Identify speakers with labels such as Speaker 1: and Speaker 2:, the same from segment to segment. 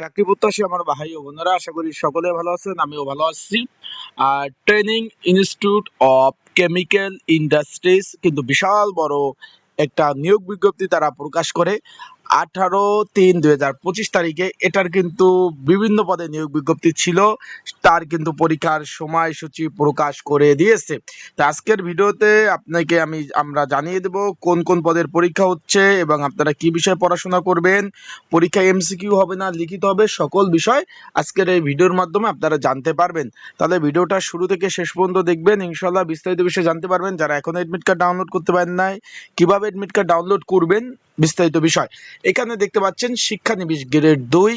Speaker 1: চাকরি প্রত্যাশী আমার ভাই ও বোনেরা, আশা করি সকলে ভালো আছেন, আমিও ভালো আছি। আর training institute of chemical industries কিন্তু বিশাল বড় একটা নিয়োগ বিজ্ঞপ্তি তারা প্রকাশ করে। আঠারো তিন দুই হাজার পঁচিশ তারিখে এটার কিন্তু বিভিন্ন পদে নিয়োগ বিজ্ঞপ্তি ছিল। তার কিন্তু পরীক্ষার সময়সূচি প্রকাশ করে দিয়েছে। তো আজকের ভিডিওতে আপনাকে আমি, আমরা জানিয়ে দেব কোন কোন পদের পরীক্ষা হচ্ছে এবং আপনারা কি বিষয়ে পড়াশোনা করবেন পরীক্ষা এমসিকিউ হবে না, লিখিত হবে, সকল বিষয় আজকের এই ভিডিওর মাধ্যমে আপনারা জানতে পারবেন। তাহলে ভিডিওটা শুরু থেকে শেষ পর্যন্ত দেখবেন ইনশাল্লাহ বিস্তারিত বিষয়ে জানতে পারবেন। যারা এখন অ্যাডমিট কার্ড ডাউনলোড করতে পারেন নাই, কীভাবে অ্যাডমিট কার্ড ডাউনলোড করবেন বিস্তারিত বিষয়। এখানে দেখতে পাচ্ছেন শিক্ষানবিশ গ্রেড দুই।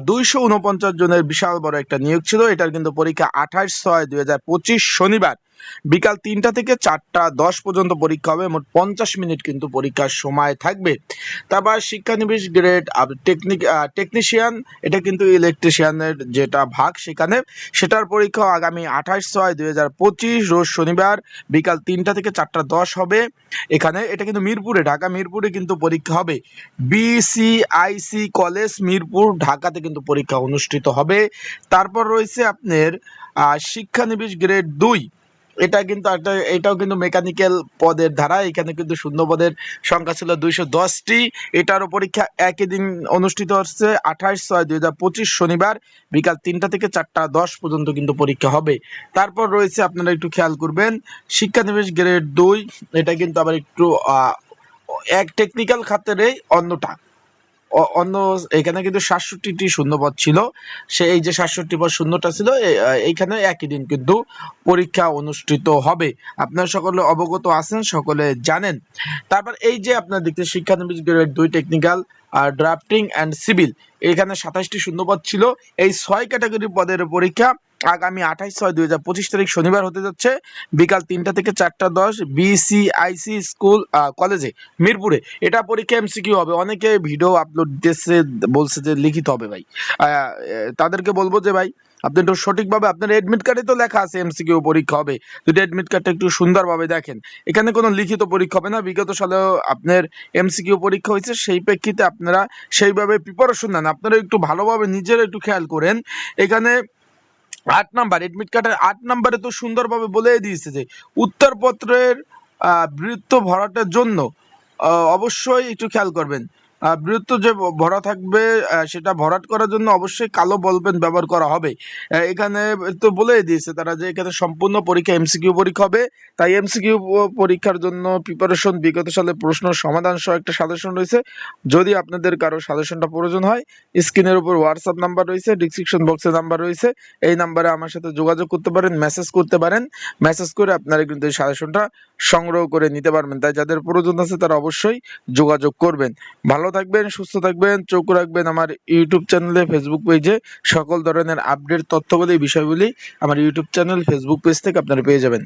Speaker 1: দুইশো উনপঞ্চাশ জনের বিশাল বড় একটা নিয়োগ ছিল। এটার কিন্তু পরীক্ষা আঠাশ ছয় দুই শনিবার। বিকাল তিনটা থেকে চারটা দশ পর্যন্ত পরীক্ষা হবে, মোট পঞ্চাশ মিনিট কিন্তু পরীক্ষার সময় থাকবে। তারপর শিক্ষানবিশ গ্রেড টেকনিক টেকনিশিয়ান, এটা কিন্তু ইলেকট্রিশিয়ানের যেটা ভাগ সেখানে। সেটার পরীক্ষা আগামী আঠাশ ছয় দুই হাজার পঁচিশ, রোজ শনিবার বিকাল তিনটা থেকে চারটা দশ হবে। এখানে এটা কিন্তু মিরপুরে, ঢাকা মিরপুরে কিন্তু পরীক্ষা হবে। বিসিআইসি কলেজ মিরপুর, ঢাকাতে কিন্তু পরীক্ষা অনুষ্ঠিত হবে। তারপর রয়েছে আপনার শিক্ষানবিশ গ্রেড দুই। এটা কিন্তু একটা, এটাও কিন্তু মেকানিক্যাল পদের ধারা, এখানে কিন্তু শূন্য পদের সংখ্যা ছিল দুইশো দশটি। এটারও পরীক্ষা একই দিন অনুষ্ঠিত হচ্ছে, আঠাশ ছয় দুই হাজার পঁচিশ শনিবার বিকাল তিনটা থেকে চারটা দশ পর্যন্ত কিন্তু পরীক্ষা হবে। তারপর রয়েছে আপনারা একটু খেয়াল করবেন, শিক্ষানিবেশ গ্রেড দুই, এটা কিন্তু আবার একটু এক টেকনিক্যাল খাতেরই অন্যটা। অন্য এখানে কিন্তু সাতষট্টিটি শূন্যপদ ছিল। সে, এই যে সাতষট্টি পদ শূন্যটা ছিল এইখানে একই দিন কিন্তু পরীক্ষা অনুষ্ঠিত হবে। আপনারা সকলে অবগত আছেন, সকলে জানেন। তারপর এই যে আপনার দেখতে শিক্ষানবিশ গ্রেড দুই টেকনিক্যাল আর ড্রাফটিং অ্যান্ড সিভিল এখানে সাতাশটি শূন্যপদ ছিল। এই ছয় ক্যাটাগরি পদের পরীক্ষা আগামী আঠাইশ ছয় দুই হাজার পঁচিশ তারিখ শনিবার হতে যাচ্ছে বিকাল তিনটা থেকে চারটা দশ বিসিআইসি স্কুল কলেজে মিরপুরে। এটা পরীক্ষা এমসিকিউ হবে। অনেকে ভিডিও আপলোড দিতেছে বলছে যে লিখিত হবে ভাই। তাদেরকে বলব যে ভাই, আপনি একটু সঠিকভাবে, আপনার এডমিট কার্ডে তো লেখা আছে এমসিকিউ পরীক্ষা হবে। যদি এডমিট কার্ডটা একটু সুন্দরভাবে দেখেন। এখানে কোনো লিখিত পরীক্ষা হবে না। বিগত সালেও আপনার এমসিকিউ পরীক্ষা হয়েছে। সেই প্রেক্ষিতে আপনারা সেইভাবে প্রিপারেশন নেন। আপনারা একটু ভালোভাবে নিজেরা একটু খেয়াল করেন। এখানে আট নাম্বার এডমিট কার্ডের আট নাম্বারে তো সুন্দরভাবে বলে দিয়েছে যে উত্তরপত্রের বৃত্ত ভরাটার জন্য অবশ্যই একটু খেয়াল করবেন। বৃত্ত যে ভরা থাকবে সেটা ভরাট করার জন্য অবশ্যই কালো বলপেন ব্যবহার করা হবে। এখানে তো বলে দিয়েছে তারা যে এখানে সম্পূর্ণ পরীক্ষা এমসিকিউ পরীক্ষা হবে। তাই এমসিকিউ পরীক্ষার জন্য প্রিপারেশন বিগত সালে প্রশ্ন সমাধান সহ একটা সাজেশন রয়েছে। যদি আপনাদের কারও সাজেশনটা প্রয়োজন হয়, স্ক্রিনের উপর হোয়াটসঅ্যাপ নাম্বার রয়েছে ডিসক্রিপশন বক্সে নাম্বার রয়েছে। এই নাম্বারে আমার সাথে যোগাযোগ করতে পারেন মেসেজ করতে পারেন। মেসেজ করে আপনারা কিন্তু এই সাজেশনটা সংগ্রহ করে নিতে পারবেন। তাই যাদের প্রয়োজন আছে তারা অবশ্যই যোগাযোগ করবেন। ভালো থাকবেন, সুস্থ থাকবেন, চোখ রাখবেন আমার ইউটিউব চ্যানেলে ফেসবুক পেজে সকল ধরনের আপডেট তথ্যগুলি বিষয়গুলি আমার ইউটিউব চ্যানেল ফেসবুক পেজ থেকে আপনারা পেয়ে যাবেন।